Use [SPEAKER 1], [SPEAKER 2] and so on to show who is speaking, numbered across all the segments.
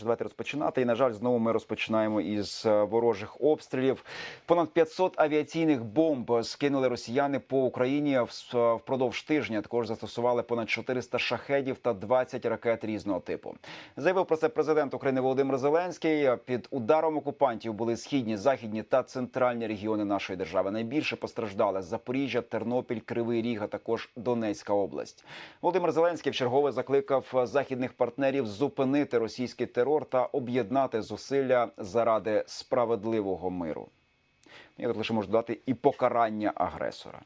[SPEAKER 1] Отже, давайте розпочинати. І на жаль, знову ми розпочинаємо із е, ворожих обстрілів. Понад 500 авіаційних бомб скинули росіяни по Україні впродовж тижня. Також застосували понад 400 шахедів та 20 ракет різного типу. Заявив про це президент України Володимир Зеленський. Під ударом окупантів були східні, західні та центральні регіони нашої держави. Найбільше постраждали Запоріжжя, Тернопіль, Кривий Ріг, а також Донецька область. Володимир Зеленський вчергове закликав західних партнерів зупинити російський терор та об'єднати зусилля заради справедливого миру. Я тут лише можу додати і покарання агресора.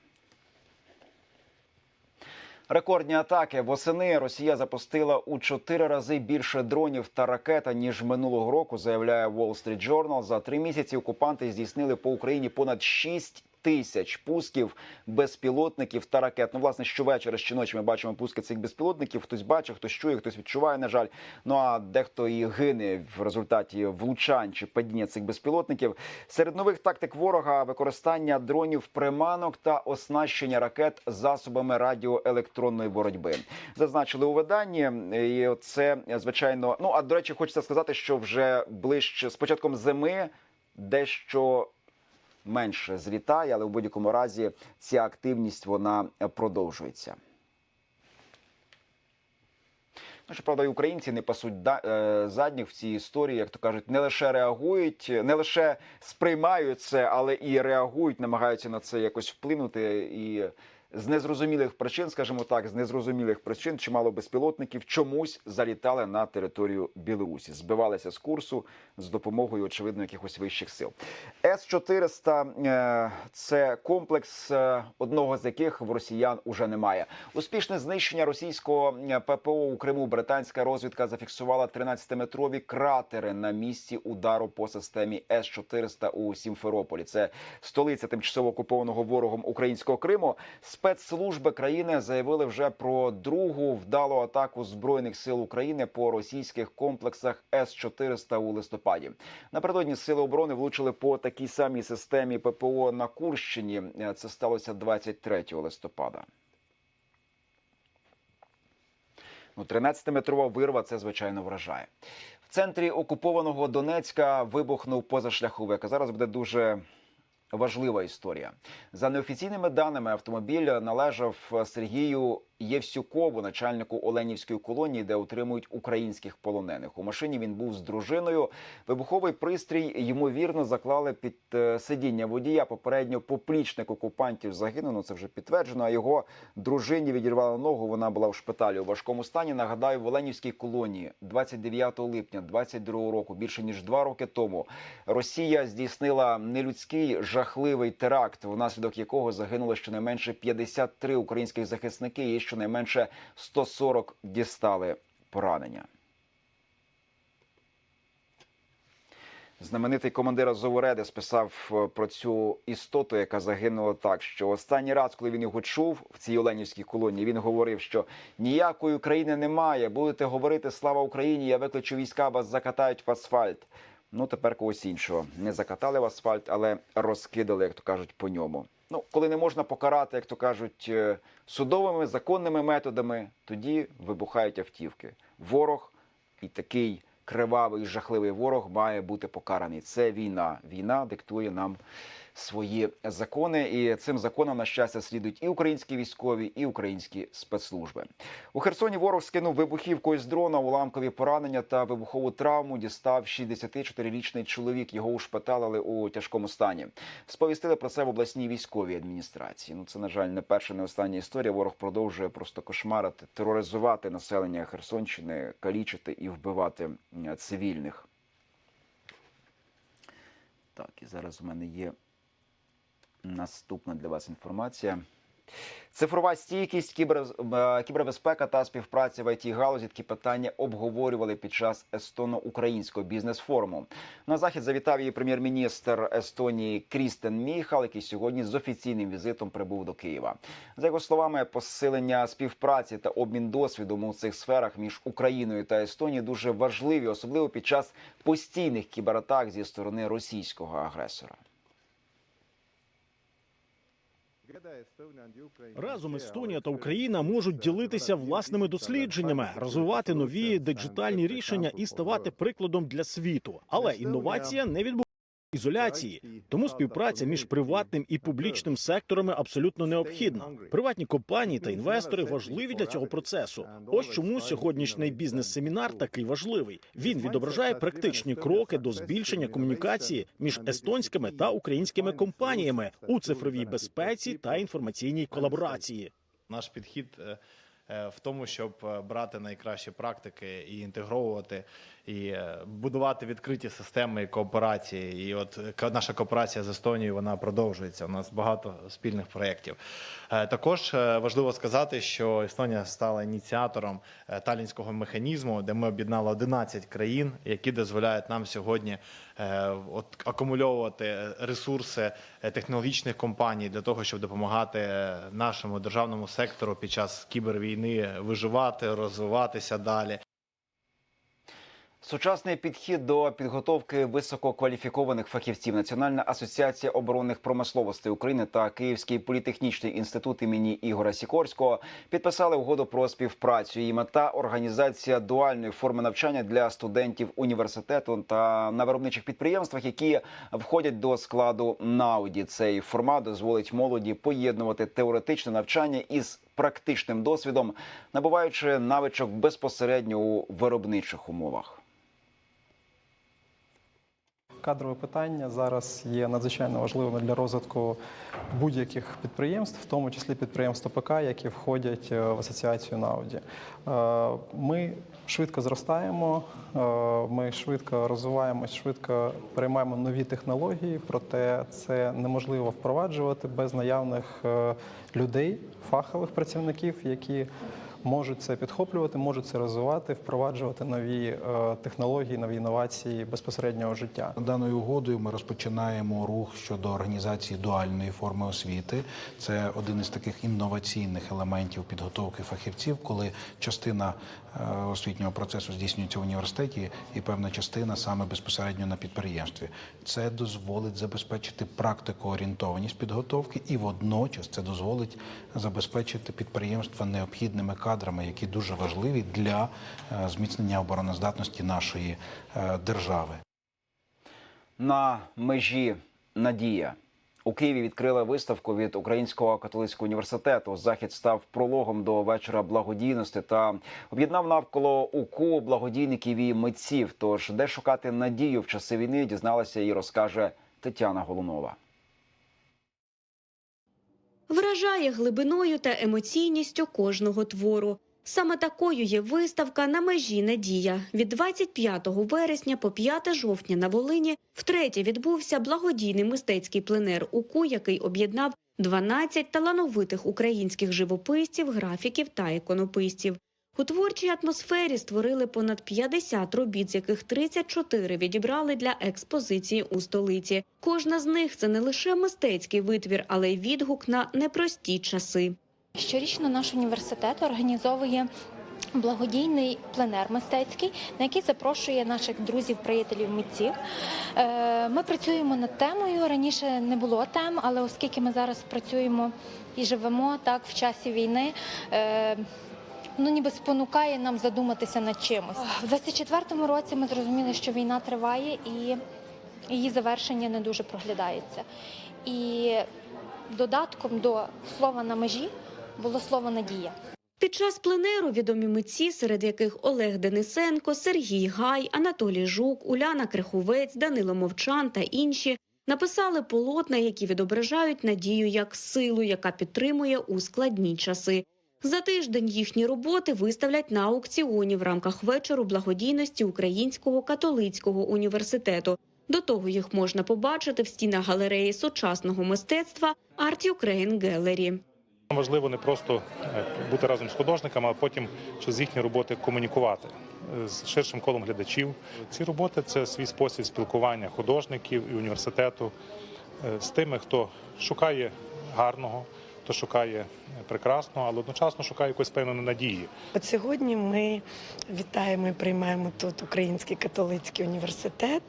[SPEAKER 1] Рекордні атаки восени Росія запустила у чотири рази більше дронів та ракет, ніж минулого року. Заявляє Wall Street Journal. За три місяці окупанти здійснили по Україні понад 6 тисяч пусків безпілотників та ракет. Ну, власне, щовечора, щоночі ми бачимо пуски цих безпілотників. Хтось бачить, хтось чує, хтось відчуває. На жаль, ну а дехто і гине в результаті влучань чи падіння цих безпілотників. Серед нових тактик ворога використання дронів приманок та оснащення ракет засобами радіоелектронної боротьби. Зазначили у виданні, і це звичайно. Ну а до речі, хочеться сказати, що вже ближче з початком зими дещо менше злітає, але в будь-якому разі ця активність вона продовжується. Ну, щоправда, і українці не пасуть е, задніх в цій історії, як то кажуть, не лише реагують, не лише сприймають це, але і реагують, намагаються на це якось вплинути. І з незрозумілих причин, скажімо так, з незрозумілих причин чимало безпілотників чомусь залітали на територію Білорусі, збивалися з курсу з допомогою, очевидно, якихось вищих сил. С 400 е, це комплекс, е, одного з яких в росіян уже немає. Успішне знищення російського е, ППО у Криму британська розвідка зафіксувала 13-метрові кратери на місці удару по системі С 400 у Сімферополі. Це столиця тимчасово окупованого ворогом українського Криму. Спецслужби країни заявили вже про другу вдалу атаку збройних сил України по російських комплексах С 400 у листопаді. Напередодні сили оборони влучили по такій самій системі ППО на Курщині. Це сталося 23 листопада. Ну, 13-метрова вирва це звичайно вражає. В центрі окупованого Донецька вибухнув позашляховик. Зараз буде дуже важлива історія. За неофіційними даними, автомобіль належав Сергію Євсюкову, начальнику Оленівської колонії, де утримують українських полонених. У машині він був з дружиною. Вибуховий пристрій ймовірно заклали під е, сидіння водія. Попередньо поплічник окупантів загинув. Ну, це вже підтверджено. А його дружині відірвало ногу. Вона була в шпиталі у важкому стані. Нагадаю, в Оленівській колонії 29 липня 22 року, більше ніж два роки тому, Росія здійснила нелюдський жахливий теракт, внаслідок якого загинуло щонайменше 53 українських захисники, щонайменше 140 дістали поранення. Знаменитий командир Азовореди списав е, про цю істоту, яка загинула так, що останній раз, коли він його чув в цій Оленівській колонії, він говорив, що ніякої країни немає. Будете говорити слава Україні, я викличу війська, вас закатають в асфальт. Ну тепер когось іншого не закатали в асфальт, але розкидали, як то кажуть, по ньому. Ну, коли не можна покарати, як то кажуть, е, судовими законними методами, тоді вибухають автівки. Ворог і такий кривавий, жахливий ворог має бути покараний. Це війна. Війна диктує нам свої закони, і цим законам на щастя слідують і українські військові, і українські спецслужби. У Херсоні ворог скинув вибухівкою з дрона, уламкові поранення та вибухову травму дістав 64-річний чоловік. Його ушпиталили у тяжкому стані. Сповістили про це в обласній військовій адміністрації. Ну це на жаль не перша, не остання історія. Ворог продовжує просто кошмарити, тероризувати населення Херсонщини, калічити і вбивати цивільних. Так, і зараз у мене є наступна для вас інформація. Цифрова стійкість, кібер, е, кібербезпека та співпраця в it галузі такі питання обговорювали під час естоно-українського бізнес-форуму. На захід завітав її прем'єр-міністр Естонії Крістен Міхал, який сьогодні з офіційним візитом прибув до Києва. За його словами, посилення співпраці та обмін досвідом у цих сферах між Україною та Естонією дуже важливі, особливо під час постійних кібератак зі сторони російського агресора.
[SPEAKER 2] Разом Естонія та Україна можуть ділитися власними дослідженнями, розвивати нові диджитальні рішення і ставати прикладом для світу. Але інновація не відбувається ізоляції. Тому співпраця між приватним і публічним секторами абсолютно необхідна. Приватні компанії та інвестори важливі для цього процесу. Ось чому сьогоднішній бізнес-семінар такий важливий. Він відображає практичні кроки до збільшення комунікації між естонськими та українськими компаніями у цифровій безпеці та інформаційній колаборації.
[SPEAKER 3] Наш підхід е, в тому, щоб е, брати найкращі практики і інтегровувати, і е, будувати відкриті системи кооперації. І от е, наша кооперація з Естонією вона продовжується. У нас багато спільних проєктів. Е, Також е, важливо сказати, що Естонія стала ініціатором е, талінського механізму, де ми об'єднали 11 країн, які дозволяють нам сьогодні е, от акумульовувати ресурси е, технологічних компаній для того, щоб допомагати е, нашому державному сектору під час кібервійни виживати, розвиватися далі.
[SPEAKER 1] Сучасний підхід до підготовки висококваліфікованих фахівців Національна асоціація оборонних промисловостей України та Київський політехнічний інститут імені Ігоря Сікорського підписали угоду про співпрацю. Її мета організація дуальної форми навчання для студентів університету та на виробничих підприємствах, які входять до складу НАУДі. Цей формат дозволить молоді поєднувати теоретичне навчання із практичним досвідом, набуваючи навичок безпосередньо у виробничих умовах.
[SPEAKER 4] Кадрове питання зараз є надзвичайно важливими для розвитку будь-яких підприємств, в тому числі підприємств ОПК, які входять е, в асоціацію Науді. Е, Ми швидко зростаємо, е, ми швидко розвиваємось, швидко переймаємо нові технології, проте це неможливо впроваджувати без наявних людей, фахових працівників, які можуть це підхоплювати, можуть це розвивати, впроваджувати нові е, технології, нові інновації безпосереднього життя.
[SPEAKER 5] Даною угодою ми розпочинаємо рух щодо організації дуальної форми освіти. Це один із таких інноваційних елементів підготовки фахівців, коли частина е, освітнього процесу здійснюється в університеті, і певна частина саме безпосередньо на підприємстві. Це дозволить забезпечити практикоорієнтованість підготовки, і водночас це дозволить забезпечити підприємства необхідними кадрами, які дуже важливі для е, зміцнення обороноздатності нашої е, держави.
[SPEAKER 1] на межі Надія. У Києві відкрили виставку від Українського католицького університету. Захід став прологом до вечора благодійності та об'єднав навколо УКУ благодійників і митців. Тож де шукати надію в часи війни, дізналася і розкаже Тетяна Голунова.
[SPEAKER 6] Вражає глибиною та емоційністю кожного твору. Саме такою є виставка на межі Надія. Від 25 вересня по 5 жовтня на Волині втретє відбувся благодійний мистецький пленер УКУ, який об'єднав 12 талановитих українських живописців, графіків та іконописців. У творчій атмосфері створили понад 50 робіт, з яких 34 відібрали для експозиції у столиці. Кожна з них це не лише мистецький витвір, але й відгук на непрості часи.
[SPEAKER 7] Щорічно наш університет організовує благодійний пленер мистецький, на який запрошує наших друзів, приятелів, митців. Е, Ми працюємо над темою. Раніше не було тем, але оскільки ми зараз працюємо і живемо так в часі війни. Ну, ніби спонукає нам задуматися над чимось. У 24-му році ми зрозуміли, що війна триває і її завершення не дуже проглядається. І додатком до слова на межі було слово надія.
[SPEAKER 6] Під час пленеру відомі митці, серед яких Олег Денисенко, Сергій Гай, Анатолій Жук, Уляна Криховець, Данило Мовчан та інші написали полотна, які відображають надію як силу, яка підтримує у складні часи. За тиждень їхні роботи виставлять на аукціоні в рамках вечору благодійності Українського католицького університету. До того їх можна побачити в стінах галереї сучасного мистецтва Art Ukraine Gallery.
[SPEAKER 8] Важливо не просто е, бути разом з художниками, а потім через їхні роботи комунікувати е, з ширшим колом глядачів. Ці роботи це свій спосіб спілкування художників і університету е, з тими, хто шукає гарного, то шукає прекрасного, але одночасно шукає якоїсь певної надії.
[SPEAKER 9] От сьогодні ми вітаємо і приймаємо тут Український католицький університет,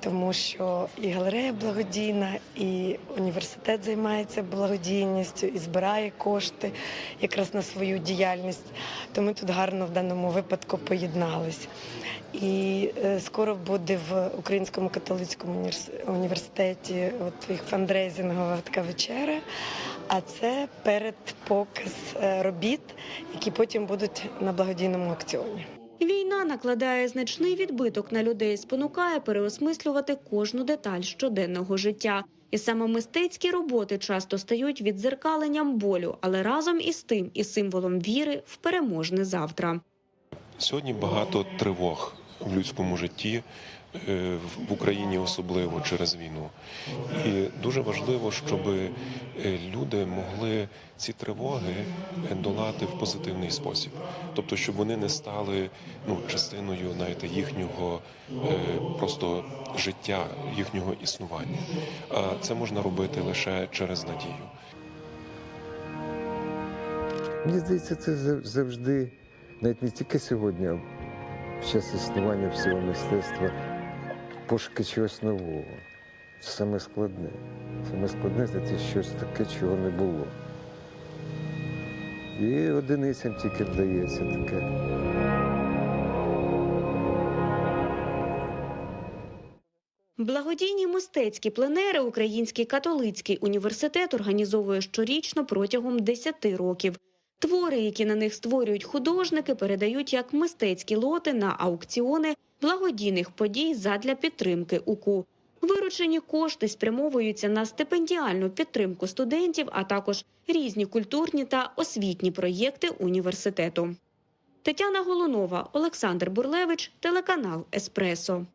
[SPEAKER 9] тому що і галерея благодійна, і університет займається благодійністю і збирає кошти якраз на свою діяльність. То ми тут гарно в даному випадку поєдналися. І е, скоро буде в Українському католицькому універс- університеті от їх фандрейзингова така вечеря. А це передпоказ е, робіт, які потім будуть на благодійному акціоні.
[SPEAKER 6] Війна накладає значний відбиток на людей, спонукає переосмислювати кожну деталь щоденного життя. І саме мистецькі роботи часто стають віддзеркаленням болю, але разом із тим і символом віри в переможне завтра.
[SPEAKER 10] Сьогодні багато тривог в людському житті, в Україні особливо через війну. І дуже важливо, щоб е, люди могли ці тривоги е, долати в позитивний спосіб. Тобто, щоб вони не стали ну, частиною знаєте, їхнього е, просто життя, їхнього існування. А це можна робити лише через надію.
[SPEAKER 11] Мені здається, це завжди, навіть не тільки сьогодні, а під час існування всього мистецтва, пошуки чогось нового. Це саме складне. Саме складне знайти щось таке, чого не було. І одиницям тільки вдається таке.
[SPEAKER 6] Благодійні мистецькі пленери Український католицький університет організовує щорічно протягом 10 років. Твори, які на них створюють художники, передають як мистецькі лоти на аукціони благодійних подій задля підтримки УКУ. Виручені кошти спрямовуються на стипендіальну підтримку студентів, а також різні культурні та освітні проєкти університету. Тетяна Голунова, Олександр Бурлевич, телеканал Еспресо.